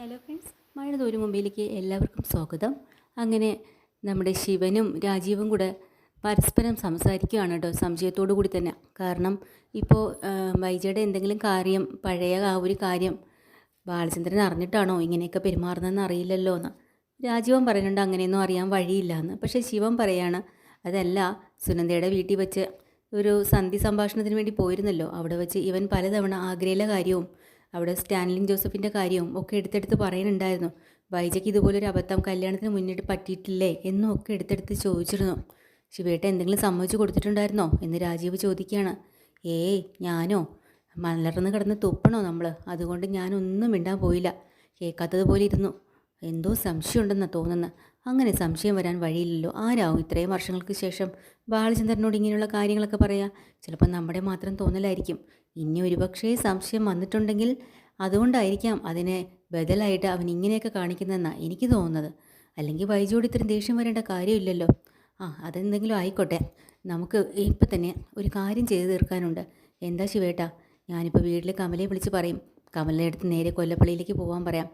Hello friends മഴ തോരും മുമ്പിലേക്ക് എല്ലാവർക്കും സ്വാഗതം. അങ്ങനെ നമ്മുടെ ശിവനും രാജീവും കൂടെ പരസ്പരം സംസാരിക്കുകയാണ് കേട്ടോ സംശയത്തോടു കൂടി തന്നെ. കാരണം ഇപ്പോൾ വൈജയുടെ എന്തെങ്കിലും കാര്യം പഴയ ആ ഒരു കാര്യം ബാലചന്ദ്രൻ അറിഞ്ഞിട്ടാണോ ഇങ്ങനെയൊക്കെ പെരുമാറുന്നതെന്ന് അറിയില്ലല്ലോ എന്ന്. രാജീവൻ പറയുന്നുണ്ട് അങ്ങനെയൊന്നും അറിയാൻ വഴിയില്ല എന്ന്. പക്ഷേ ശിവൻ പറയാണ് അതല്ല സുനന്ദയുടെ വീട്ടിൽ വെച്ച് ഒരു സന്ധി സംഭാഷണത്തിന് വേണ്ടി പോയിരുന്നല്ലോ. അവിടെ വെച്ച് ഇവൻ പലതവണ ആഗ്രയിലെ കാര്യവും അവിടെ സ്റ്റാൻലിൻ ജോസഫിന്റെ കാര്യവും ഒക്കെ എടുത്തെടുത്ത് പറയുന്നുണ്ടായിരുന്നു. വൈജയ്ക്ക് ഇതുപോലൊരു അബദ്ധം കല്യാണത്തിന് മുന്നിട്ട് പറ്റിയിട്ടില്ലേ എന്നും ഒക്കെ എടുത്തെടുത്ത് ചോദിച്ചിരുന്നു. ശിവേട്ട എന്തെങ്കിലും സമ്മതിച്ചു കൊടുത്തിട്ടുണ്ടായിരുന്നോ എന്ന് രാജീവ് ചോദിക്കുകയാണ്. ഏയ് ഞാനോ? മലർന്ന് കിടന്ന് തുപ്പണോ നമ്മൾ അതുകൊണ്ട് ഞാനൊന്നും മിണ്ടാൻ പോയില്ല. കേൾക്കാത്തതുപോലെ ഇരുന്നു. എന്തോ സംശയമുണ്ടെന്നാണ് തോന്നുന്നത് അങ്ങനെ സംശയം വരാൻ വഴിയില്ലല്ലോ. ആരാവും ഇത്രയും വർഷങ്ങൾക്ക് ശേഷം ബാലചന്ദ്രനോട് ഇങ്ങനെയുള്ള കാര്യങ്ങളൊക്കെ പറയാ? ചിലപ്പോൾ നമ്മുടെ മാത്രം തോന്നലായിരിക്കും. ഇനി ഒരുപക്ഷേ സംശയം വന്നിട്ടുണ്ടെങ്കിൽ അതുകൊണ്ടായിരിക്കാം അതിനെ ബദലായിട്ട് അവൻ ഇങ്ങനെയൊക്കെ കാണിക്കുന്നതെന്നാണ് എനിക്ക് തോന്നുന്നത്. അല്ലെങ്കിൽ വൈജോട് ഇത്രയും ദേഷ്യം വരേണ്ട കാര്യമില്ലല്ലോ. ആ അതെന്തെങ്കിലും ആയിക്കോട്ടെ. നമുക്ക് ഇപ്പം തന്നെ ഒരു കാര്യം ചെയ്തു തീർക്കാനുണ്ട്. എന്താ ശിവേട്ടാ? ഞാനിപ്പോൾ വീട്ടിൽ കമലയെ വിളിച്ച് പറയും. കമലിനെ അടുത്ത് നേരെ കൊല്ലപ്പള്ളിയിലേക്ക് പോകാൻ പറയാം.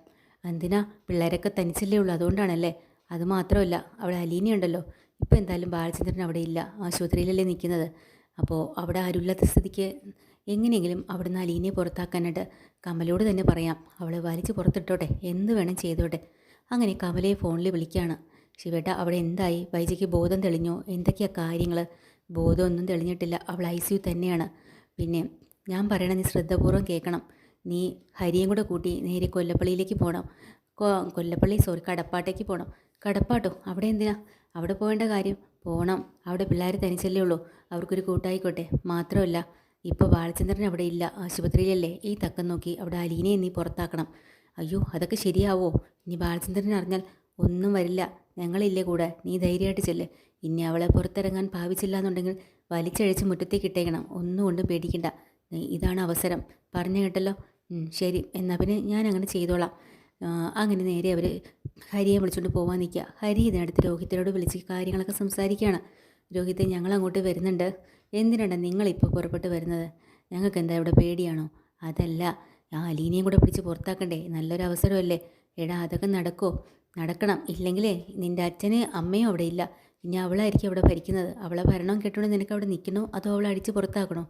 എന്തിനാ? പിള്ളേരൊക്കെ തനിച്ചല്ലേ ഉള്ളൂ. അതുകൊണ്ടാണല്ലേ? അത് മാത്രമല്ല അവിടെ അലീനയുണ്ടല്ലോ ഇപ്പോൾ എന്തായാലും ബാലചന്ദ്രൻ അവിടെ ഇല്ല. ആശുപത്രിയിലല്ലേ നിൽക്കുന്നത്. അപ്പോൾ അവിടെ ആരുമില്ലാത്ത സ്ഥിതിക്ക് എങ്ങനെയെങ്കിലും അവിടുന്ന് അലീനയെ പുറത്താക്കാനായിട്ട് കമലോട് തന്നെ പറയാം. അവളെ വലിച്ച് പുറത്തിട്ടോട്ടെ എന്ത് വേണം ചെയ്തോട്ടെ. അങ്ങനെ കമലയെ ഫോണിൽ വിളിക്കുകയാണ്. ശിവേട്ട അവിടെ എന്തായി? വൈജയ്ക്ക് ബോധം തെളിഞ്ഞോ? എന്തൊക്കെയാ കാര്യങ്ങൾ ബോധമൊന്നും തെളിഞ്ഞിട്ടില്ല. അവൾ ഐ സി യു തന്നെയാണ്. പിന്നെ ഞാൻ പറയണ നീ ശ്രദ്ധാപൂർവം കേൾക്കണം. നീ ഹരിയും കൂടെ കൂട്ടി നേരെ കൊല്ലപ്പള്ളിയിലേക്ക് പോകണം. കൊല്ലപ്പള്ളി സോറി കടപ്പാട്ടേക്ക് പോകണം കടപ്പാട്ടോ? അവിടെ എന്തിനാ? അവിടെ പോകേണ്ട കാര്യം? പോകണം അവിടെ പിള്ളേർ തനിച്ചല്ലേ ഉള്ളൂ. അവർക്കൊരു കൂട്ടായിക്കോട്ടെ. മാത്രമല്ല ഇപ്പോൾ ബാലചന്ദ്രൻ അവിടെ ഇല്ല. ആശുപത്രിയിലല്ലേ? ഈ തക്കം നോക്കി അവിടെ അലീനയെ നീ പുറത്താക്കണം. അയ്യോ അതൊക്കെ ശരിയാവോ? ഇനി ബാലചന്ദ്രൻ അറിഞ്ഞാൽ ഒന്നും വരില്ല. ഞങ്ങളില്ലേ കൂടെ? നീ ധൈര്യമായിട്ട് ചെല്ല്. ഇനി അവളെ പുറത്തിറങ്ങാൻ ഭാവിച്ചില്ല എന്നുണ്ടെങ്കിൽ വലിച്ചഴിച്ച് മുറ്റത്തേക്ക് ഇട്ടേക്കണം. ഒന്നും കൊണ്ടും പേടിക്കണ്ട ഇതാണ് അവസരം. പറഞ്ഞു കേട്ടല്ലോ? ശരി. എന്നാൽ പിന്നെ ഞാൻ അങ്ങനെ ചെയ്തോളാം. അങ്ങനെ നേരെ അവർ ഹരിയെ വിളിച്ചുകൊണ്ട് പോകാൻ നിൽക്കുക ഹരി ഇതിനടുത്ത് രോഹിത്തിനോട് വിളിച്ച് കാര്യങ്ങളൊക്കെ സംസാരിക്കുകയാണ് രോഹിത്തെ ഞങ്ങൾ അങ്ങോട്ട് വരുന്നുണ്ട്. എന്തിനാണ് നിങ്ങളിപ്പോൾ പുറപ്പെട്ട് വരുന്നത്? ഞങ്ങൾക്ക് എന്താ ഇവിടെ പേടിയാണോ? അതല്ല ആ അലീനയും കൂടെ പിടിച്ച് പുറത്താക്കണ്ടേ? നല്ലൊരു അവസരമല്ലേ? എടാ അതൊക്കെ നടക്കോ? നടക്കണം. ഇല്ലെങ്കിലേ നിന്റെ അച്ഛന് അമ്മയും അവിടെ ഇല്ല. ഇനി അവളായിരിക്കും അവിടെ ഭരിക്കുന്നത്. അവളെ ഭരണം കെട്ടണോ നിനക്ക് അവിടെ നിൽക്കണോ? അതോ അവളെ അടിച്ച് പുറത്താക്കണോ?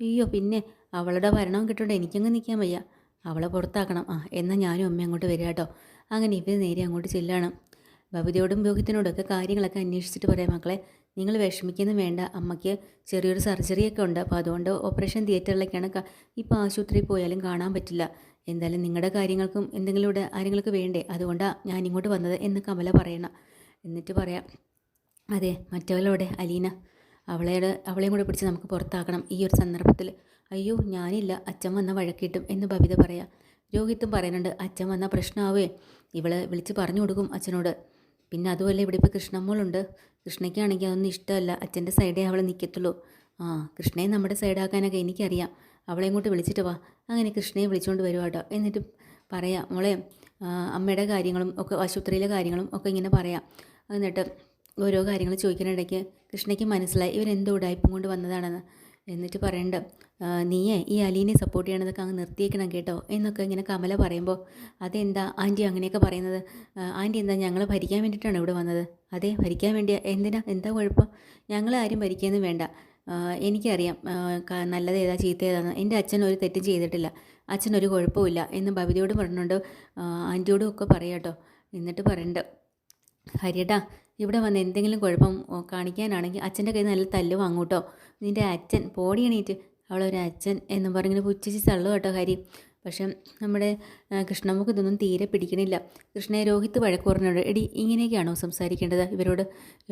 അയ്യോ പിന്നെ അവളുടെ ഭരണം കിട്ടണ്ട എനിക്കങ്ങ് നിൽക്കാൻ വയ്യ. അവളെ പുറത്താക്കണം. ആ എന്നാൽ ഞാനും അമ്മ അങ്ങോട്ട് വരിക കേട്ടോ. അങ്ങനെ ഇവർ നേരെ അങ്ങോട്ട് ചെല്ലാണ്. ഭവതിയോടും രോഹിത്തിനോടൊക്കെ കാര്യങ്ങളൊക്കെ അന്വേഷിച്ചിട്ട് പറയാം മക്കളെ നിങ്ങൾ വിഷമിക്കൊന്നും വേണ്ട. അമ്മയ്ക്ക് ചെറിയൊരു സർജറിയൊക്കെ ഉണ്ട്. അപ്പോൾ അതുകൊണ്ട് ഓപ്പറേഷൻ തിയേറ്ററിലൊക്കെയാണ് ഇപ്പോൾ ആശുപത്രിയിൽ പോയാലും കാണാൻ പറ്റില്ല. എന്തായാലും നിങ്ങളുടെ കാര്യങ്ങൾക്കും എന്തെങ്കിലും ഇവിടെ ആരെങ്കിലും വേണ്ടേ? അതുകൊണ്ടാണ് ഞാൻ ഇങ്ങോട്ട് വന്നത് എന്ന് കമല പറയണം. എന്നിട്ട് പറയാം അതെ മറ്റവളോടെ അലീന. അവളെ അവളെയും കൂടെ പിടിച്ച് നമുക്ക് പുറത്താക്കണം. ഈ ഒരു സന്ദർഭത്തിൽ അയ്യോ ഞാനില്ല. അച്ഛൻ വന്ന വഴക്കിട്ടും എന്ന് ബബിത പറയാം. രോഹിത്തും പറയുന്നുണ്ട് അച്ഛൻ വന്ന പ്രശ്നമാവേ ഇവളെ വിളിച്ച് പറഞ്ഞു കൊടുക്കും അച്ഛനോട്. പിന്നെ അതുമല്ല ഇവിടെ ഇപ്പോൾ കൃഷ്ണമ്മളുണ്ട്. കൃഷ്ണയ്ക്കാണെങ്കിൽ അതൊന്നും ഇഷ്ടമല്ല. അച്ഛന്റെ സൈഡേ അവളെ നിൽക്കത്തുള്ളൂ ആ കൃഷ്ണയെ നമ്മുടെ സൈഡാക്കാനൊക്കെ എനിക്കറിയാം. അവളെ ഇങ്ങോട്ട് വിളിച്ചിട്ട് വാ. അങ്ങനെ കൃഷ്ണയെ വിളിച്ചുകൊണ്ട് വരുവാ കേട്ടോ. എന്നിട്ട് പറയാം മോളെ അമ്മയുടെ കാര്യങ്ങളും ഒക്കെ ആശുപത്രിയിലെ കാര്യങ്ങളും ഒക്കെ ഇങ്ങനെ പറയാം. എന്നിട്ട് ഓരോ കാര്യങ്ങൾ ചോദിക്കാനിടയ്ക്ക് കൃഷ്ണയ്ക്ക് മനസ്സിലായി ഇവരെന്തോ ഉടായ്പം കൊണ്ട് വന്നതാണെന്ന് എന്നിട്ട് പറയണ്ട. നീയെ ഈ അലീനെ സപ്പോർട്ട് ചെയ്യണതൊക്കെ അങ്ങ് നിർത്തിയേക്കണം കേട്ടോ എന്നൊക്കെ ഇങ്ങനെ കമല പറയുമ്പോൾ അതെന്താ? ആന്റി അങ്ങനെയൊക്കെ പറയുന്നത്. "ആ, ആന്റി എന്താ ഞങ്ങൾ ഭരിക്കാൻ വേണ്ടിയിട്ടാണ് ഇവിടെ വന്നത്? അതെ ഭരിക്കാൻ വേണ്ടിയാ. എന്തിനാ? എന്താ കുഴപ്പം? ഞങ്ങൾ ആരും ഭരിക്കുകയൊന്നും വേണ്ട. എനിക്കറിയാം. നല്ലത് ഏതാ ചീത്ത ഏതാന്ന് എന്റെ അച്ഛൻ ഒരു തെറ്റും ചെയ്തിട്ടില്ല. അച്ഛൻ ഒരു കുഴപ്പമില്ല എന്ന് ഭവിതയോട് പറഞ്ഞുകൊണ്ട് ആന്റിയോടും ഒക്കെ പറയാം കേട്ടോ. എന്നിട്ട് പറയണ്ട ഹരിയേട്ടാ ഇവിടെ വന്ന് എന്തെങ്കിലും കുഴപ്പം കാണിക്കാനാണെങ്കിൽ അച്ഛന്റെ കയ്യിൽ നല്ല തല്ല് വാങ്ങൂട്ടോ നിന്റെ അച്ഛൻ പോടി എണീറ്റ്. അവളൊരു അച്ഛൻ എന്നും പറഞ്ഞിങ്ങനെ പുച്ഛിച്ച് തള്ളു കേട്ടോ ഹരി. പക്ഷേ നമ്മുടെ കൃഷ്ണമുഖ് ഇതൊന്നും തീരെ പിടിക്കണില്ല. കൃഷ്ണയെ രോഹിത്ത് വഴക്ക് പറഞ്ഞോട് എടി ഇങ്ങനെയൊക്കെയാണോ സംസാരിക്കേണ്ടത്? ഇവരോട്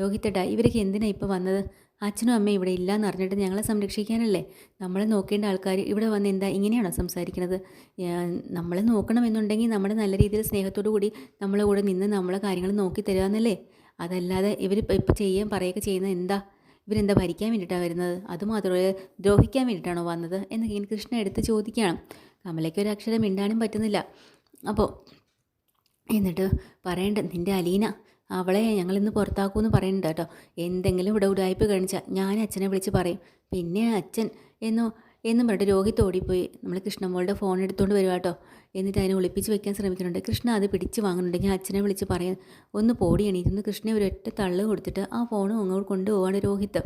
രോഹിത്തട്ടാ ഇവരൊക്കെ എന്തിനാണ് ഇപ്പോൾ വന്നത്? അച്ഛനും അമ്മയും ഇവിടെ ഇല്ലയെന്ന് അറിഞ്ഞിട്ട് ഞങ്ങളെ സംരക്ഷിക്കാനല്ലേ? നമ്മളെ നോക്കേണ്ട ആൾക്കാർ ഇവിടെ വന്ന് എന്താ ഇങ്ങനെയാണോ സംസാരിക്കുന്നത് നമ്മളെ നോക്കണമെന്നുണ്ടെങ്കിൽ നമ്മുടെ നല്ല രീതിയിൽ സ്നേഹത്തോടു കൂടി നമ്മളെ കൂടെ നിന്ന് നമ്മളെ കാര്യങ്ങൾ നോക്കി തരാമെന്നല്ലേ അതല്ലാതെ ഇവർ ഇപ്പോൾ ചെയ്യാൻ പറയുകയൊക്കെ ചെയ്യുന്നത് എന്താ? ഇവരെന്താ ഭരിക്കാൻ വേണ്ടിയിട്ടാണ് വരുന്നത്? അതുമാത്രമല്ല ദ്രോഹിക്കാൻ വേണ്ടിയിട്ടാണോ വന്നത്? എന്നൊക്കെ ഇങ്ങനെ കൃഷ്ണ എടുത്ത് ചോദിക്കുകയാണ്. കമലയ്ക്ക് ഒരു അക്ഷരം മിണ്ടാനും പറ്റുന്നില്ല. അപ്പോൾ എന്നിട്ട് പറയണ്ട നിന്റെ അലീന അവളെ ഞങ്ങളിന്ന് പുറത്താക്കുമെന്ന് പറയുന്നുണ്ട് കേട്ടോ. എന്തെങ്കിലും ഇവിടെ ഉടായ്പ കാണിച്ചാൽ ഞാൻ അച്ഛനെ വിളിച്ച് പറയും. പിന്നെ അച്ഛൻ എന്നോ എന്നും പറഞ്ഞിട്ട് രോഹിത് ഓടിപ്പോയി. നമ്മൾ കൃഷ്ണമോളുടെ ഫോൺ എടുത്തുകൊണ്ട് വരുക കേട്ടോ എന്നിട്ട് അതിനെ ഒളിപ്പിച്ച് വെക്കാൻ ശ്രമിക്കുന്നുണ്ട്. കൃഷ്ണ അത് പിടിച്ച് വാങ്ങുന്നുണ്ട് ഞാൻ അച്ഛനെ വിളിച്ച് പറയാൻ ഒന്ന് പോടി എണീറ്റുന്നു കൃഷ്ണനെ ഒരൊറ്റ തള്ളു കൊടുത്തിട്ട് ആ ഫോണും അങ്ങോട്ട് കൊണ്ടുപോവാണ് രോഹിത്.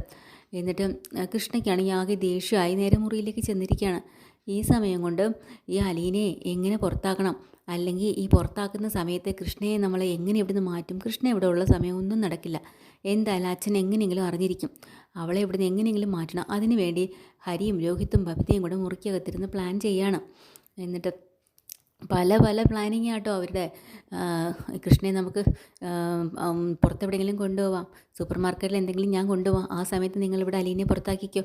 എന്നിട്ട് കൃഷ്ണയ്ക്കാണെങ്കിൽ ആകെ ദേഷ്യമായി നേരെ മുറിയിലേക്ക് ചെന്നിരിക്കുകയാണ് ഈ സമയം കൊണ്ട് ഈ അലീനെ എങ്ങനെ പുറത്താക്കണം? അല്ലെങ്കിൽ ഈ പുറത്താക്കുന്ന സമയത്ത് കൃഷ്ണയെ നമ്മൾ എങ്ങനെ ഇവിടുന്ന് മാറ്റും? കൃഷ്ണ ഇവിടെ ഉള്ള സമയം ഒന്നും നടക്കില്ല. എന്തായാലും അച്ഛൻ എങ്ങനെയെങ്കിലും അറിഞ്ഞിരിക്കും. അവളെ ഇവിടുന്ന് എങ്ങനെയെങ്കിലും മാറ്റണം. അതിനുവേണ്ടി ഹരിയും രോഹിത്തും ഭവിതയും കൂടെ മുറിക്കകത്തിരുന്ന് പ്ലാൻ ചെയ്യാണ്. എന്നിട്ട് പല പല പ്ലാനിങ് ആട്ടോ അവരുടെ. കൃഷ്ണയെ നമുക്ക് പുറത്തെവിടെയെങ്കിലും കൊണ്ടുപോവാം. സൂപ്പർ മാർക്കറ്റിൽ എന്തെങ്കിലും ഞാൻ കൊണ്ടുപോകാം ആ സമയത്ത് നിങ്ങളിവിടെ അലീനെ പുറത്താക്കിക്കോ.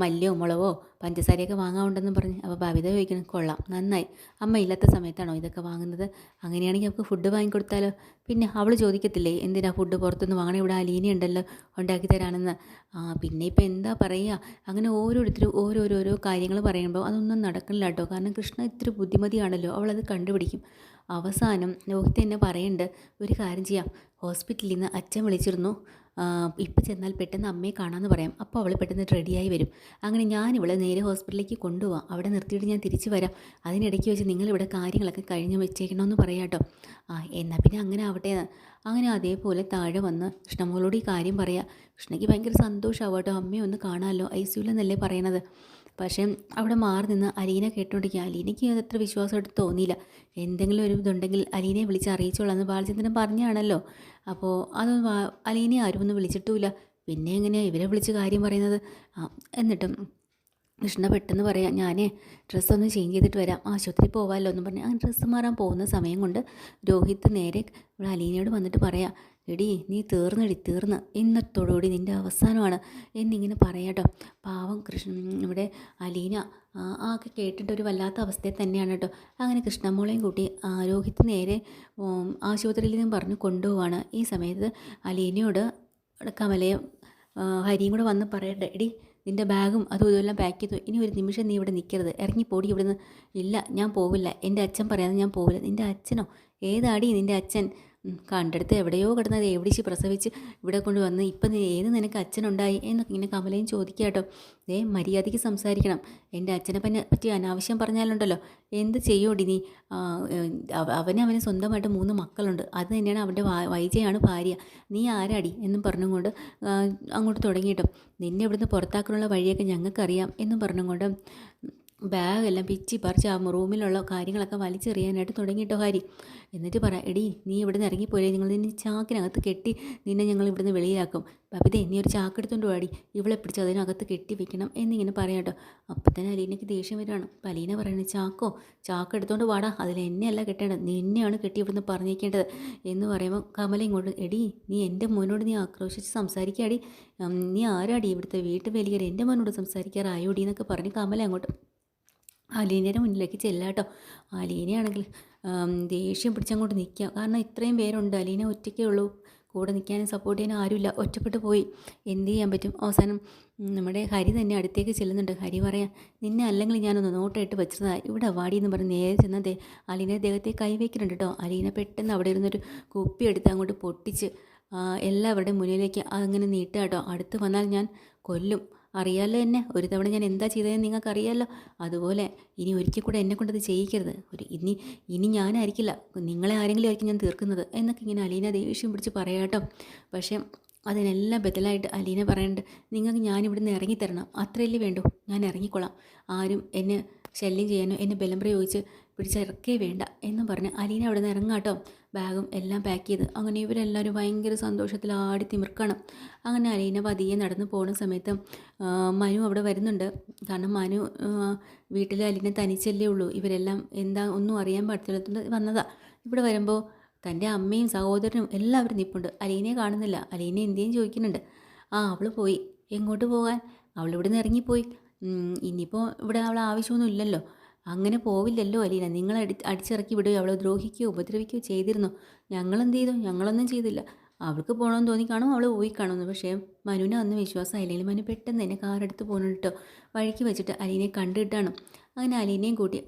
മല്ലിയോ മുളവോ പഞ്ചസാരയൊക്കെ വാങ്ങാറുണ്ടെന്ന് പറഞ്ഞ്. അപ്പോൾ ഭവിത ചോദിക്കണം കൊള്ളാം നന്നായി. അമ്മ ഇല്ലാത്ത സമയത്താണോ ഇതൊക്കെ വാങ്ങുന്നത്? അങ്ങനെയാണെങ്കിൽ അവൾക്ക് ഫുഡ് വാങ്ങിക്കൊടുത്താലോ പിന്നെ അവൾ ചോദിക്കത്തില്ലേ എന്തിനാ ഫുഡ് പുറത്തുനിന്ന് വാങ്ങണേ? ഇവിടെ അലീന ഉണ്ടല്ലോ ഉണ്ടാക്കി തരാണെന്ന് ആ പിന്നെ ഇപ്പോൾ എന്താ പറയുക അങ്ങനെ ഓരോരുത്തരും ഓരോരോരോ കാര്യങ്ങൾ പറയുമ്പോൾ അതൊന്നും നടക്കണില്ല കേട്ടോ. കാരണം കൃഷ്ണ ഇത്തിരി ബുദ്ധിമതിയാണല്ലോ. അവളത് കണ്ടുപിടിക്കും. അവസാനം രോഹിത് തന്നെ പറയുന്നുണ്ട് ഒരു കാര്യം ചെയ്യാം. ഹോസ്പിറ്റലിൽ നിന്ന് അച്ഛൻ വിളിച്ചിരുന്നു. ഇപ്പം ചെന്നാൽ പെട്ടെന്ന് അമ്മയെ കാണാമെന്ന് പറയാം. അപ്പോൾ അവൾ പെട്ടെന്ന് റെഡിയായി വരും. അങ്ങനെ ഞാൻ ഇവളെ നേരെ ഹോസ്പിറ്റലിലേക്ക് കൊണ്ടുപോകാം അവിടെ നിർത്തിയിട്ട് ഞാൻ തിരിച്ചു വരാം. അതിനിടയ്ക്ക് വെച്ച് നിങ്ങളിവിടെ കാര്യങ്ങളൊക്കെ കഴിഞ്ഞ് വെച്ചേക്കണമെന്ന് പറയാം കേട്ടോ. ആ എന്നാൽ പിന്നെ അങ്ങനെ ആവട്ടെ. അങ്ങനെ അതേപോലെ താഴെ വന്ന് കൃഷ്ണമോളോട് ഈ കാര്യം പറയാം. കൃഷ്ണയ്ക്ക് ഭയങ്കര സന്തോഷമാവും കേട്ടോ. അമ്മയെ ഒന്ന് കാണാമല്ലോ ഐ സിയുലെന്നല്ലേ പറയണത്? പക്ഷേ അവിടെ മാറി നിന്ന് അലീന കേട്ടോണ്ടിരിക്കുക അലീനയ്ക്ക് അതത്ര വിശ്വാസമായിട്ട് തോന്നിയില്ല. എന്തെങ്കിലും ഒരു ഇതുണ്ടെങ്കിൽ അലീനയെ വിളിച്ച് അറിയിച്ചോളാം എന്ന് ബാലചന്ദ്രൻ പറഞ്ഞാണല്ലോ. അപ്പോൾ അത് അലീനെ ആരും ഒന്നും വിളിച്ചിട്ടുമില്ല. പിന്നെ എങ്ങനെയാണ് ഇവരെ വിളിച്ച് കാര്യം പറയുന്നത്? എന്നിട്ടും കൃഷ്ണ പെട്ടെന്ന് പറയാം ഞാൻ ഡ്രസ്സൊന്ന് ചേഞ്ച് ചെയ്തിട്ട് വരാം. ആശുപത്രി പോകാമല്ലോ എന്ന് പറഞ്ഞ്. അങ്ങനെ ഡ്രസ്സ് മാറാൻ പോകുന്ന സമയം കൊണ്ട് രോഹിത് നേരെ ഇവിടെ അലീനയോട് വന്നിട്ട് പറയാം എടി നീ തീർന്നടി തീർന്ന്. ഇന്നത്തോടുകൂടി നിന്റെ അവസാനമാണ്. എന്നിങ്ങനെ പറയാട്ടോ. പാവം കൃഷ്ണൻ ഇവിടെ അലീന ആ ആകെ കേട്ടിട്ടൊരു വല്ലാത്ത അവസ്ഥയിൽ തന്നെയാണ് കേട്ടോ. അങ്ങനെ കൃഷ്ണമോളെയും കൂട്ടി രോഹിത് നേരെ ആശുപത്രിയിൽ നിന്നും പറഞ്ഞു കൊണ്ടുപോവാണ്. ഈ സമയത്ത് അലീനയോട് കമലയും ഹരിയും കൂടെ വന്ന് പറയട്ടെ. എടി നിന്റെ ബാഗും അതും ഇതെല്ലാം പാക്ക് ചെയ്തു. ഇനി ഒരു നിമിഷം നീ ഇവിടെ നിൽക്കരുത്. ഇറങ്ങി പോടി ഇവിടുന്ന്. ഇല്ല ഞാൻ പോവില്ല. എന്റെ അച്ഛൻ പറയാതെ ഞാൻ പോവില്ല. നിന്റെ അച്ഛനോ? ഏതാടി നിന്റെ അച്ഛൻ? കണ്ടെടുത്ത് എവിടെയോ കിടന്നത് എവിടിച്ച് പ്രസവിച്ച് ഇവിടെ കൊണ്ടുവന്ന് ഇപ്പം ഏത് നിനക്ക് അച്ഛനുണ്ടായി എന്നൊക്കെ ഇങ്ങനെ കമലയും ചോദിക്കുക കേട്ടോ. ഏ മര്യാദയ്ക്ക് സംസാരിക്കണം. എന്റെ അച്ഛനെ പറ്റി പറ്റി അനാവശ്യം പറഞ്ഞാലുണ്ടല്ലോ. എന്ത് ചെയ്യോടി നീ? അവന് അവന് സ്വന്തമായിട്ട് മൂന്ന് മക്കളുണ്ട്. അത് തന്നെയാണ് അവന്റെ വൈജയാണ് ഭാര്യ. നീ ആരാടി എന്നും പറഞ്ഞുകൊണ്ട് അങ്ങോട്ട് തുടങ്ങിയിട്ടോ. നിന്നെ ഇവിടുന്ന് പുറത്താക്കാനുള്ള വഴിയൊക്കെ ഞങ്ങൾക്കറിയാം എന്നും പറഞ്ഞുകൊണ്ട് ബാഗെല്ലാം പിച്ചി പറിച്ച് ആ റൂമിലുള്ള കാര്യങ്ങളൊക്കെ വലിച്ചെറിയാനായിട്ട് തുടങ്ങിയിട്ടോ ഹാരി. എന്നിട്ട് പറ എടി നീ ഇവിടെ നിന്ന് ഇറങ്ങിപ്പോയി നിങ്ങൾ നിന്നെ ചാക്കിനകത്ത് കെട്ടി നിന്നെ ഞങ്ങൾ ഇവിടുന്ന് വെളിയിലാക്കും. പപ്പിതേ നീ ഒരു ചാക്കെടുത്തോണ്ട് വാടി. ഇവളെ പിടിച്ച് അതിനകത്ത് കെട്ടി വെക്കണം എന്നിങ്ങനെ പറയാട്ടോ. അപ്പം തന്നെ അലീനയ്ക്ക് ദേഷ്യം വരികയാണ്. അപ്പം അലീന പറയുന്നത് ചാക്കോ ചാക്കെടുത്തോണ്ട് വാടാ. അതിൽ എന്നെയല്ല കെട്ടേണ്ടത്. നിന്നെയാണ് കെട്ടി ഇവിടുന്ന് പറഞ്ഞേക്കേണ്ടത് എന്ന് പറയുമ്പോൾ കമല ഇങ്ങോട്ട് എടി നീ എന്റെ മോനോട് നീ ആക്രോശിച്ച് സംസാരിക്കാടി. നീ ആരാടി ഇവിടുത്തെ വീട്ടു വേലിയർ എന്റെ മോനോട് സംസാരിക്കാറായോടി എന്നൊക്കെ പറഞ്ഞ് കമല അങ്ങോട്ട് അലീനയുടെ മുന്നിലേക്ക് ചെല്ലാട്ടോ അലീനയാണെങ്കിൽ ദേഷ്യം പിടിച്ചങ്ങോട്ട് നിൽക്കുക. കാരണം ഇത്രയും പേരുണ്ട്. അലീന ഒറ്റയ്ക്കേ ഉള്ളൂ. കൂടെ നിൽക്കാനും സപ്പോർട്ട് ചെയ്യാനും ആരുമില്ല. ഒറ്റപ്പെട്ടു പോയി. എന്ത് ചെയ്യാൻ പറ്റും? അവസാനം നമ്മുടെ ഹരി തന്നെ അടുത്തേക്ക് ചെല്ലുന്നുണ്ട്. ഹരി പറയാം നിന്നെ അല്ലെങ്കിൽ ഞാനൊന്ന് നോട്ടായിട്ട് വെച്ചതാണ് ഇവിടെ വാടി എന്ന് പറഞ്ഞ് നേരെ ചെന്നത് അലീന ദേഹത്തെ കൈവയ്ക്കുന്നുണ്ട് കേട്ടോ. അലീന പെട്ടെന്ന് അവിടെ ഇരുന്നൊരു കുപ്പി എടുത്ത് അങ്ങോട്ട് പൊട്ടിച്ച് എല്ലാവരുടെയും മുന്നിലേക്ക് അങ്ങനെ നീട്ടുക കേട്ടോ. അടുത്ത് വന്നാൽ ഞാൻ കൊല്ലും. അറിയാമല്ലോ എന്നെ. ഒരു തവണ ഞാൻ എന്താ ചെയ്തതെന്ന് നിങ്ങൾക്ക് അറിയാമല്ലോ അതുപോലെ ഇനി ഒരിക്കൽ കൂടെ എന്നെ കൊണ്ടത് ചെയ്യിക്കരുത്. ഒരു ഇനി ഇനി ഞാനായിരിക്കില്ല. നിങ്ങളെ ആരെങ്കിലും ആയിരിക്കും ഞാൻ തീർക്കുന്നത് എന്നൊക്കെ ഇങ്ങനെ അലീന ദേഷ്യം പിടിച്ച് പറയാട്ടോ പക്ഷേ അതിനെല്ലാം ബദലായിട്ട് അലീന പറയേണ്ടത് നിങ്ങൾക്ക് ഞാനിവിടുന്ന് ഇറങ്ങിത്തരണം. അത്രയല്ലേ വേണ്ടു. ഞാൻ ഇറങ്ങിക്കൊള്ളാം ആരും എന്നെ ശല്യം ചെയ്യാനോ എന്നെ ബലം പ്രയോഗിച്ച് പിടിച്ചിറക്കേ വേണ്ട എന്നും പറഞ്ഞ് അലീന അവിടെ നിന്ന് ഇറങ്ങാട്ടോ ബാഗും എല്ലാം പാക്ക് ചെയ്ത് അങ്ങനെ ഇവരെല്ലാവരും ഭയങ്കര സന്തോഷത്തിൽ ആടി തിമിർക്കണം. അങ്ങനെ അലീന പതിയെ നടന്നു പോകുന്ന സമയത്ത് മനു അവിടെ വരുന്നുണ്ട്. കാരണം മനു വീട്ടിൽ അലീന തനിച്ചല്ലേ ഉള്ളൂ. ഇവരെല്ലാം എന്താ ഒന്നും അറിയാൻ പാടില്ല വന്നതാ. ഇവിടെ വരുമ്പോൾ തന്റെ അമ്മയും സഹോദരനും എല്ലാവരും നിൽപ്പുണ്ട് അലീനയെ കാണുന്നില്ല. അലീന എന്തേലും ചോദിക്കുന്നുണ്ട്. ആ അവൾ പോയി. എങ്ങോട്ട് പോകാൻ? അവളിവിടെ നിന്ന് ഇറങ്ങിപ്പോയി. ഇനിയിപ്പോൾ ഇവിടെ അവൾ ആവശ്യമൊന്നും ഇല്ലല്ലോ. അങ്ങനെ പോവില്ലല്ലോ അലീന. നിങ്ങൾ അടി അടിച്ചിറക്കി വിടുകയോ അവളെ ദ്രോഹിക്കുകയോ ഉപദ്രവിക്കുകയോ ചെയ്തിരുന്നോ? ഞങ്ങളെന്ത് ചെയ്തു ഞങ്ങളൊന്നും ചെയ്തില്ല. അവൾക്ക് പോകണമെന്ന് തോന്നി കാണും അവൾ പോയി കാണുമെന്ന് പക്ഷേ മനുവിനെ അന്ന് വിശ്വാസമായില്ലെങ്കിൽ മനു പെട്ടെന്ന് തന്നെ കാറെടുത്ത് പോകുന്നുണ്ട് വഴിക്ക് വെച്ചിട്ട് അലീനെ കണ്ടിട്ടാണ്. അങ്ങനെ അലീനയും കൂട്ടി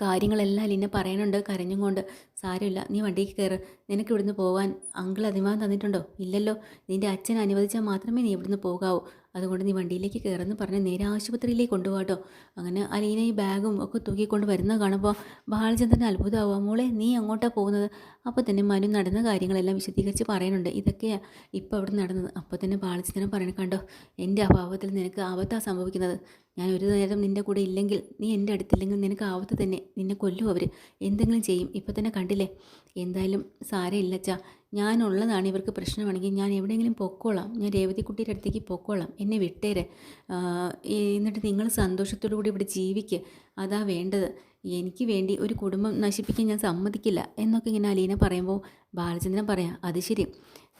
കാര്യങ്ങളെല്ലാം അലീന പറയാനുണ്ട് കരഞ്ഞും കൊണ്ട്. സാരമില്ല നീ വണ്ടിക്ക് കയറ്. നിനക്ക് ഇവിടുന്ന് പോകാൻ അങ്കിൾ അഭിമാനം തന്നിട്ടുണ്ടോ? ഇല്ലല്ലോ. നിന്റെ അച്ഛൻ അനുവദിച്ചാൽ മാത്രമേ നീ ഇവിടുന്ന് പോകാവൂ. അതുകൊണ്ട് നീ വണ്ടിയിലേക്ക് കയറുന്നു പറഞ്ഞ് നേരെ ആശുപത്രിയിലേക്ക് കൊണ്ടുപോകട്ടോ. അങ്ങനെ അലീന ഈ ബാഗും ഒക്കെ തൂക്കിക്കൊണ്ട് വരുന്ന കാണുമ്പോൾ ബാലചന്ദ്രൻ അത്ഭുതമാവുക മോളെ നീ അങ്ങോട്ടാണ് പോകുന്നത്? അപ്പോൾ തന്നെ മനു നടന്ന കാര്യങ്ങളെല്ലാം വിശദീകരിച്ച് പറയുന്നുണ്ട്. ഇതൊക്കെയാണ് ഇപ്പോൾ അവിടെ നടന്നത്. അപ്പോൾ തന്നെ ബാലചന്ദ്രൻ പറയണ കണ്ടോ? എന്റെ അഭാവത്തിൽ നിനക്ക് ആപത്താണ് സംഭവിക്കുന്നത്. ഞാൻ ഒരു നേരം നിന്റെ കൂടെ ഇല്ലെങ്കിൽ നീ എന്റെ അടുത്തില്ലെങ്കിൽ നിനക്ക് ആവത്ത് തന്നെ. നിന്നെ കൊല്ലും അവർ എന്തെങ്കിലും ചെയ്യും. ഇപ്പം തന്നെ കണ്ടില്ലേ? എന്തായാലും സാരമില്ല അച്ഛാ ഞാനുള്ളതാണ് ഇവർക്ക് പ്രശ്നമാണെങ്കിൽ ഞാൻ എവിടെയെങ്കിലും പൊക്കോളാം. ഞാൻ രേവതിക്കുട്ടിയുടെ അടുത്തേക്ക് പൊക്കോളാം. എന്നെ വിട്ടേരെ. എന്നിട്ട് നിങ്ങൾ സന്തോഷത്തോടു കൂടി ഇവിടെ ജീവിക്കുക അതാ വേണ്ടത്. എനിക്ക് വേണ്ടി ഒരു കുടുംബം നശിപ്പിക്കാൻ ഞാൻ സമ്മതിക്കില്ല എന്നൊക്കെ ഇങ്ങനെ അലീന പറയുമ്പോൾ ബാലചന്ദ്രൻ പറയാം അത് ശരി.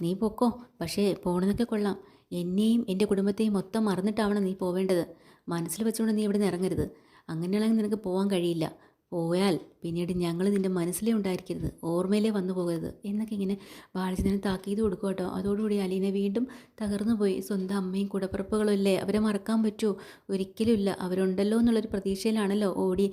നീ പൊക്കോ. പക്ഷേ പോണെന്നൊക്കെ കൊള്ളാം. എന്നെയും എന്റെ കുടുംബത്തെയും മൊത്തം മറന്നിട്ടാവണം നീ പോവേണ്ടത്. മനസ്സിൽ വെച്ചുകൊണ്ട് നീ ഇവിടെ നിന്ന് ഇറങ്ങരുത്. അങ്ങനെയാണെങ്കിൽ നിനക്ക് പോകാൻ കഴിയില്ല. പോയാൽ പിന്നീട് ഞങ്ങൾ നിന്റെ മനസ്സിലേ ഉണ്ടായിരിക്കരുത് ഓർമ്മയിലേ വന്നു പോകരുത് എന്നൊക്കെ ഇങ്ങനെ ബാലചന്ദ്രൻ താക്കീത് കൊടുക്കും കേട്ടോ. അതോടുകൂടി അലീന വീണ്ടും തകർന്നു പോയി. സ്വന്തം അമ്മയും കൂടപ്പിറപ്പുകളും അല്ലേ അവരെ മറക്കാൻ പറ്റുമോ ഒരിക്കലുമില്ല അവരുണ്ടല്ലോ എന്നുള്ളൊരു പ്രതീക്ഷയിലാണല്ലോ ഓടി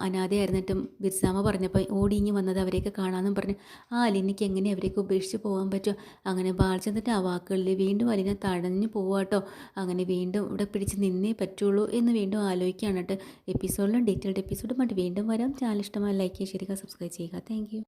അനാഥയായിരുന്നിട്ടും ബിർസാമ പറഞ്ഞപ്പോൾ ഓടി ഇങ്ങി വന്നത് അവരെയൊക്കെ കാണാമെന്നും പറഞ്ഞു ആ അലീനയ്ക്ക് എങ്ങനെ അവരെയൊക്കെ ഉപേക്ഷിച്ച് പോകാൻ പറ്റുമോ അങ്ങനെ ബാലചന്ദ്രന്റെ ആ വാക്കുകളിൽ വീണ്ടും അലീന തടഞ്ഞു പോവാട്ടോ അങ്ങനെ വീണ്ടും ഇവിടെ പിടിച്ച് നിന്നേ പറ്റുള്ളൂ എന്ന് വീണ്ടും ആലോചിക്കുകയാണ് കേട്ടോ. എപ്പിസോഡിലും ഡീറ്റെയിൽഡ് എപ്പിസോഡുമായിട്ട് വീണ്ടും വരാം. ചാനൽ तो हमारा लाइक शेयर का सब्सक्राइब चाहिएगा थैंक यू